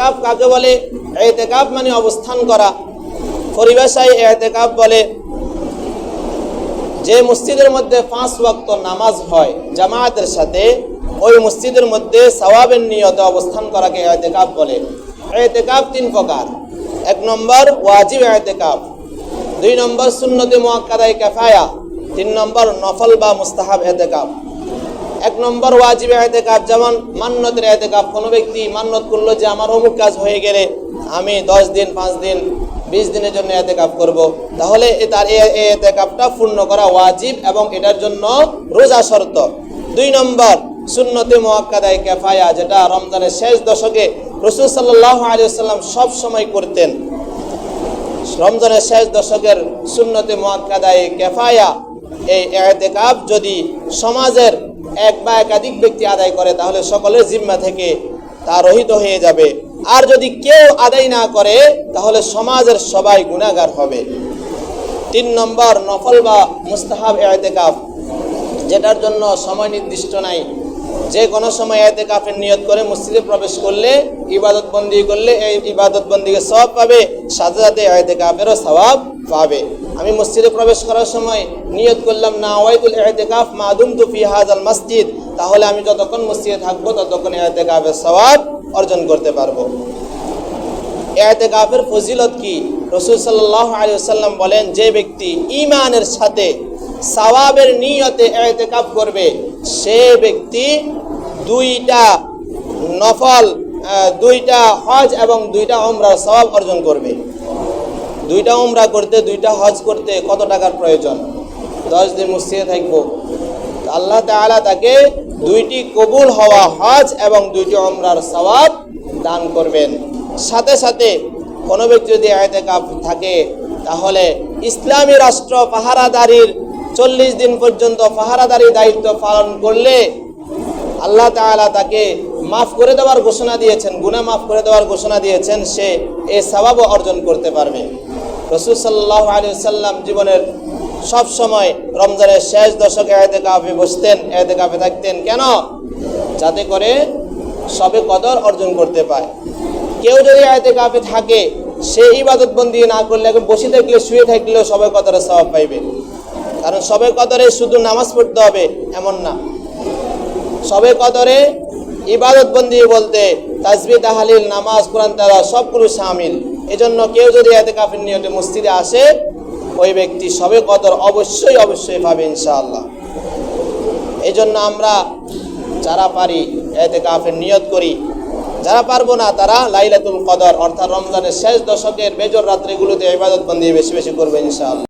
এতেকাফ কাকে বলে? এতেকাফ মানে অবস্থান করা। পরিভাষায় এতেকাফ বলে যে মসজিদের মধ্যে পাঁচ ওয়াক্ত নামাজ হয় জামায়াতের সাথে, ওই মসজিদের মধ্যে সওয়াবের নিয়তে অবস্থান করাকে এতেকাফ বলে। এতেকাফ তিন প্রকার। এক নম্বর ওয়াজিব এতেকাফ। দুই নম্বর সুন্নতে মোয়াক্কাদাই কাফায়া। তিন নম্বর নফল বা মুস্তাহাব এতেকাফ। এক নম্বর ওয়াজিব এতেকাফ, যেমন মান্নতের এতেকাফ, কোনো ব্যক্তি মান্নত করল যে আমার অমুক কাজ হয়ে গেলে আমি দশ দিন, পাঁচ দিন, বিশ দিনের জন্য এতেকাফ করব। তাহলে তার এতেকাফটা পূর্ণ করা ওয়াজিব এবং এটার জন্য রোজা শর্ত। দুই নম্বর, সুন্নতে মোয়াক্কাদাই কেফায়া, যেটা রমজানের শেষ দশকে রসুল সাল্লাহ আলিয়াল্লাম সব সময় করতেন। রমজানের শেষ দশকের সুন্নতে মোয়াক্কাদায় কেফায়া এই এতেকাব যদি সমাজের এক বা একাধিক ব্যক্তি আদায় করে, তাহলে সকলের জিম্মা থেকে তা রহিত হয়ে যাবে। আর যদি কেউ আদায় না করে, তাহলে সমাজের সবাই গুণাগার হবে। তিন নম্বর, নফল বা মুস্তাহাব এতেকাফ যেটার জন্য সময় নির্দিষ্ট নাই। যে কোনো সময় এতে কাফের নিয়ত করে মসজিদে প্রবেশ করলে, ইবাদত বন্দি করলে, এই ইবাদত বন্দিকে সব পাবে, সাথে সাথে এতে কাফেরও সবাব পাবে। আমি মসজিদে প্রবেশ করার সময় নিয়ত করলাম, না, ওয়াইদুল এতেকাফ মাদুম তু ফি হাজাল মসজিদ। তাহলে আমি যতক্ষণ মসজিদে থাকব, ততক্ষণ এতে কাফের সবাব অর্জন করতে পারব। এতেকাফের ফজিলত কি? রসুল সাল্লাহ আলী সাল্লাম বলেন, যে ব্যক্তি ইমানের সাথে সওয়াবের নিয়তে এতেকাফ করবে, সে ব্যক্তি দুইটা নফল দুইটা হজ এবং দুইটা ওমরার সওয়াব অর্জন করবে। দুইটা উমরা করতে, দুইটা হজ করতে কত টাকার প্রয়োজন? দশ দিন মসজিদে থাকব। আল্লাহ তাআলা তাকে দুইটি কবুল হওয়া হজ এবং দুইটি ওমরার সওয়াব দান করবেন। সাথে সাথে কোনো ব্যক্তি যদি এতেকাফ থাকে, তাহলে ইসলামী রাষ্ট্র পাহারাদারির চল্লিশ দিন পর্যন্ত পাহারাদারি দায়িত্ব পালন করলে আল্লাহ তাআলা তাকে মাফ করে দেওয়ার ঘোষণা দিয়েছেন, গুনাহ মাফ করে দেওয়ার ঘোষণা দিয়েছেন, সে এ স্বভাবও অর্জন করতে পারবে। রসুল সাল্লাহ আলী সাল্লাম জীবনের সব সময় রমজানের শেষ দশকে এতে কাপে বসতেন, এতে কাপে থাকতেন। কেন? যাতে করে সবে কদর অর্জন করতে পায়। কেউ যদি এতে কাপে থাকে, সে ইবাদত বন্দি না করলে, এখন বসে থাকলে শুয়ে থাকলেও সবে কদরের স্বভাব পাইবে। কারণ সবে কদরে শুধু নামাজ পড়তে হবে, এমন না। সবে কদরে ইবাদত বন্দি বলতে তাজবি তাহালিল, নামাজ, কোরআন তারা সবগুলো সামিল। এজন্য কেউ যদি এতে কাফের নিয়তে মসজিদে আসে, ওই ব্যক্তি সবে কদর অবশ্যই অবশ্যই পাবে ইনশাআল্লাহ। এই জন্য আমরা যারা পারি এতে কাফের নিয়ত করি, যারা পারব না তারা লাইলাতুল কদর, অর্থাৎ রমজানের শেষ দশকের বেজর রাত্রিগুলোতে ইবাদত বন্দি বেশি বেশি করবে ইনশাআল্লাহ।